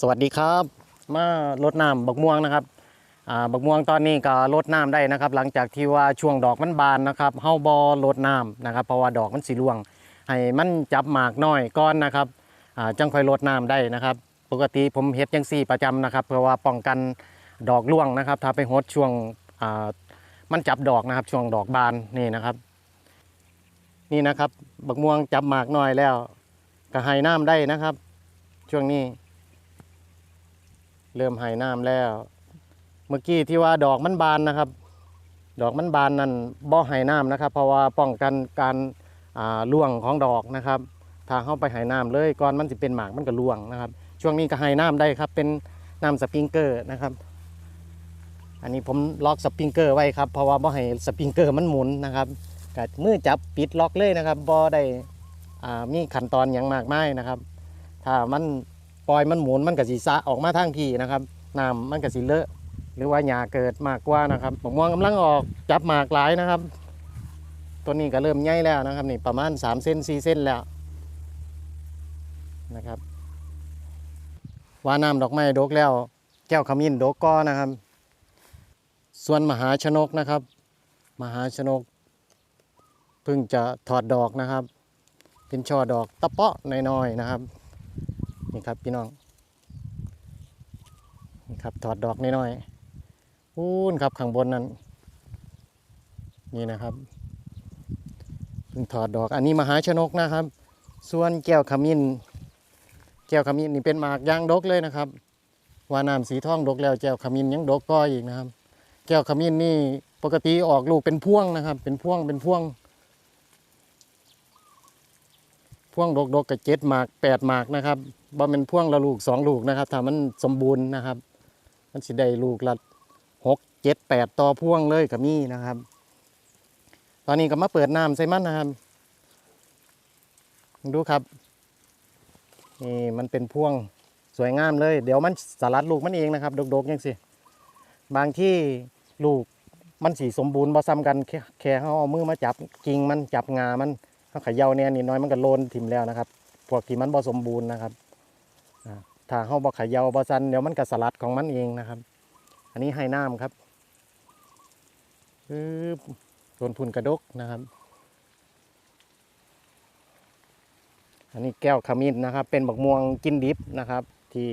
สวัสดีครับ มารดน้ำบักม่วงนะครับอ่าบักม่วงตอนนี้ก็รดน้ำได้นะครับ หลังจากที่ว่าช่วงดอกมันบานนะครับเฮาบอรดน้ำนะครับ เพราะว่าดอกมันสีร่วง ให้มันจับหมากน้อยก้อนนะครับอ่าจังค่อยรดน้ำได้นะครับ ปกติผมเฮ็ดจังซี่ประจำนะครับ เพื่อว่าป้องกันดอกร่วงนะครับ ถ้าไปฮดช่วงอ่ามันจับดอกนะครับ ช่วงดอกบานนี่นะครับ นี่นะครับบักม่วงจับหมากน้อยแล้วก็ให้น้ำได้นะครับ ช่วงนี้ เริ่มให้น้ำแล้ว เมื่อกี้ที่ว่าดอกมันบานนะครับ ดอกมันบานนั่นบ่ให้น้ำนะครับ เพราะว่าป้องกันการร่วงของดอกนะครับถ้าเข้าไปให้น้ำเลยก่อนมันจะเป็นหมากมันก็ร่วงนะครับ ช่วงนี้ก็ให้น้ำได้ครับ เป็นน้ำสปริงเกอร์นะครับ อันนี้ผมล็อกสปริงเกอร์ไว้ครับเพราะว่าบ่ให้สปริงเกอร์มันหมุนนะครับก็มือจับปิดล็อกเลยนะครับบ่ได้อ่ามีขั้นตอนอย่างมากมายนะครับ ถ้ามัน ปล่อยมันหมุนมันก็สิสะออกมาทางพี่นะครับน้ำมันก็สิเลอะ หรือว่าหญ้าเกิดมากกว่านะครับมะม่วงกำลังออกจับหมากหลายนะครับต้นนี้ก็เริ่มใหญ่แล้วนะครับนี่ประมาณ3เส้น4เส้นแล้วนะครับว่าน้ำดอกไม้ดกแล้ว แก้วขมิ้นดกก็นะครับ ส่วนมหาชนกนะครับ มหาชนกเพิ่งจะถอดดอกนะครับ เป็นช่อดอกตะเปาะน้อยๆนะครับ นี่ครับพี่น้องนี่ครับถอดดอกน้อยๆพูนครับข้างบนนั้นนี่นะครับเพิ่งถอดดอกอันนี้มหาชนกนะครับ ส่วนแก้วขมิ้นแก้วขมิ้นนี่เป็นหมากยางดกเลยนะครับว่าน้ำสีทองดกแล้วแก้วขมิ้นยังดกก็อีกนะครับ แก้วขมิ้นนี่ปกติออกลูกเป็นพ่วงนะครับ เป็นพ่วงเป็นพ่วง พ่วงดกดกกับเจ็ดหมากแปดหมากนะครับบ่เป็นพ่วงละลูกสองลูกนะครับถ้ามันสมบูรณ์นะครับ มันสิได้ลูกละหกเจ็ดแปดต่อพ่วงเลยกับมี่นะครับ ตอนนี้ก็มาเปิดน้ำใส่มันนะครับ ดูครับนี่มันเป็นพ่วงสวยงามเลย เดี๋ยวมันสลัดลูกมันเองนะครับ ดกๆยังสิบางที่ลูกมันสีสมบูรณ์บ่ซ้ำกันแค่แค่เขาเอามือมาจับกิ่งมันจับงามัน เขาขย่าเนี่ยนิดน้อยมันก็โลนถิ่มแล้วนะครับ พวกที่มันบ่สมบูรณ์นะครับถ้าเขาบ่เขย่าบ่ซันเดี๋ยวมันก็สลัดของมันเองนะครับ อันนี้ให้น้ำครับปึ๊บต้นทุนกระดกนะครับ อันนี้แก้วขมิ้นนะครับ เป็นบักม่วงกินดิบนะครับ ที่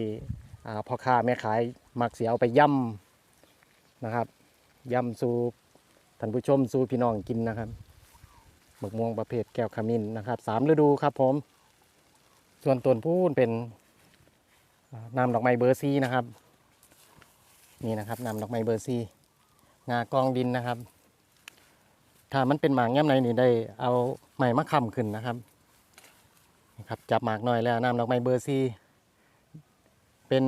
พ่อค้าแม่ขายมักเสียเอาไปย่ำนะครับย่ำสู่ท่านผู้ชมสู่พี่น้องกินนะครับ มะม่วงประเภทแก้วขมิ้นนะครับสามฤดูครับผม ส่วนต้นพูนเป็นอ่าน้ำดอกไม้เบอร์ซีนะครับ นี่นะครับนำดอกไม้เบอร์ซีงากองดินนะครับ ถ้ามันเป็นหมากย่ำในนี่ได้เอาไม้มะขำขึ้นนะครับครับจับหมากหน่อยแล้วนำดอกไม้เบอร์ซีเป็น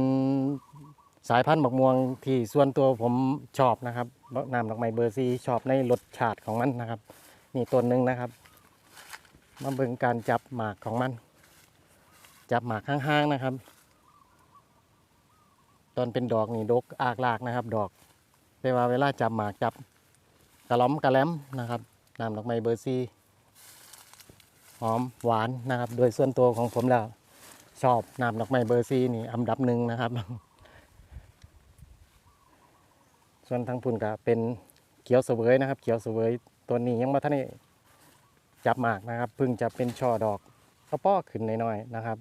สายพันธุ์บักม่วงที่ส่วนตัวผมชอบนะครับนำดอกไม้เบอร์ซีชอบในรสชาติของมันนะครับ นี่ต้นหนึ่งนะครับ มาเบิ่งการจับหมากของมัน จับหมากข้างๆนะครับ ตอนเป็นดอกนี่ดกอากลากนะครับ ดอกแต่ว่าเวลาจับหมากจับกระล้อมกระแลมนะครับน้ำดอกไม้เบอร์ซีหอมหวานนะครับ โดยส่วนตัวของผมแล้ว ชอบน้ำดอกไม้เบอร์ซีนี่อันดับหนึ่งนะครับ ส่วนทางพุ่นก็เป็น ขียวเสวยนะครับ เขียวเสวยตัวนี้ยังมาท่านได้จับหมากนะครับเพิ่งจะเป็นช่อดอกกระป้อขึ้นน้อยๆนะครับ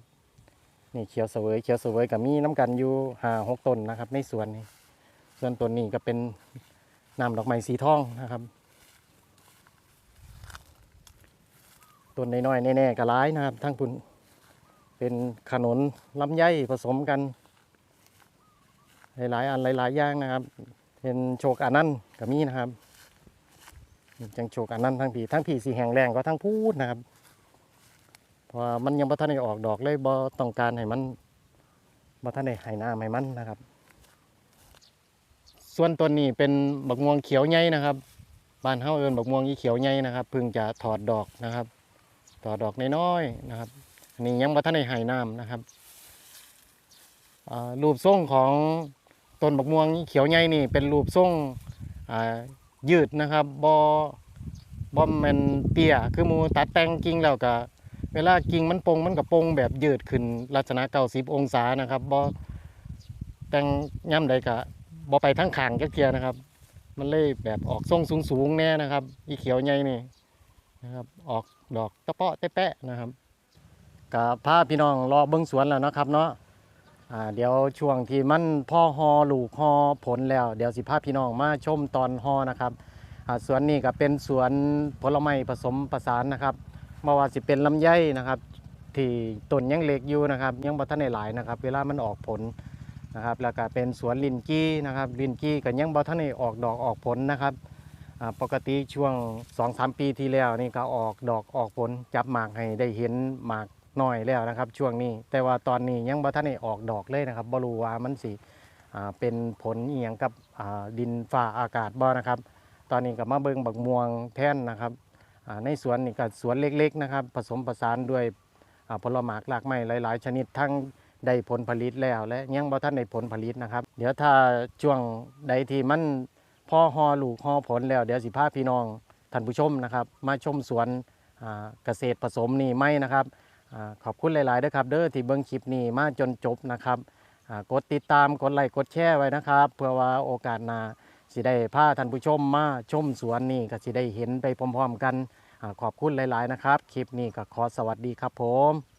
นี่เขียวเสวยเขียวเสวยกับมีน้ำกันอยู่ห้าหกต้นนะครับ ในสวนนี้ ส่วนต้นนี้ก็เป็นนำดอกไม้สีทองนะครับต้นน้อยๆแน่ๆก็ร้ายนะครับ ทั้งพุ่นเป็นขนนลำไยผสมกัน หลายๆอันหลายๆอย่างนะครับ เป็นโชกอันนั้นกับมีนะครับจังโชกอันนั้นทั้งผีทั้งผีสีแหงแรงก็ทั้งพูดนะครับพราะว่ามันยังบ่ทันได้ออกดอกเลยบ่ต้องการให้มันบ่ทันได้ให้น้ำให้มันนะครับ ส่วนต้นนี้เป็นบักม่วงเขียวใหญ่นะครับบ้านเฮาเอิ้นบักม่วงอีเขียวใหญ่นะครับเพิ่งจะถอดดอกนะครับถอดดอกน้อยๆนะครับอันนี้ยังบ่ทันได้ให้น้ำนะครับรูปทรงของ ต้นบักม่วงอีเขียวใหญ่นี่เป็นรูปทรงยืดนะครับบอบอมแมนเตี้ยคือมูตัดแต่งกิ่งแล้วก็เวลากิ่งมันปงมันก็ปงแบบยืดขึ้นลักษณะเก้าสิบองศานะครับบอแต่งย่ำใดกะบ่ไปทั้งขางจักเทียนะครับ มันเลยแบบออกทรงสูงๆแน่นะครับ อีเขียวใหญ่นี่นะครับออกดอกตะเปาะตะแปะนะครับกับพาพี่น้องรอเบิ้องสวนแล้วนะครับเนาะ อ่าเดี๋ยวช่วงที่มันพ่อฮอลูกฮอผลแล้ว เดี๋ยวสิพาพี่น้องมาชมตอนฮอนะครับอ่าสวนนี้ก็เป็นสวนผลไม้ผสมประสานนะครับไม่ว่าสิเป็นลำไยนะครับที่ต้นยังเล็กอยู่นะครับ ยังบ่ทันได้หลายนะครับ เวลามันออกผลนะครับ แล้วก็เป็นสวนลินจี้นะครับลินจี้ก็ยังบ่ทันได้ออกดอกออกผลนะครับอ่าปกติช่วง 2-3 ปีที่แล้วนี่ก็ออกดอกออกผลจับหมากให้ได้เห็นหมาก น้อยแล้วนะครับ ช่วงนี้ แต่ว่าตอนนี้ยังบ่ทันได้ออกดอกเลยนะครับบ่รู้ว่ามันสิเป็นผลเอียงกับดินฟ้าอากาศบ่นะครับ ตอนนี้ก็มาเบิงบักม่วงแท่นนะครับในสวนนี่ก็สวนเล็กๆนะครับ ผสมผสานด้วยผลไม้หลากไม้หลาย ๆ ชนิดทั้งได้ผลผลิตแล้วและยังบ่ทันได้ผลผลิตนะครับ เดี๋ยวถ้าช่วงใดที่มันพ่อฮอลูกฮอผลแล้วเดี๋ยวสิพาพี่น้องท่านผู้ชมนะครับ มาชมสวนเกษตรผสมนี่ไหมนะครับ ขอบคุณหลายๆด้วยครับ เด้อที่เบิ่งคลิปนี้มาจนจบนะครับกดติดตามกดไลค์กดแชร์ไว้นะครับ เพื่อว่าโอกาสหน้าสิได้พาท่านผู้ชมมาชมสวนนี่ก็สิได้เห็นไปพร้อมๆกันอขอบคุณหลาย ๆ นะครับ คลิปนี้ก็ขอสวัสดีครับผม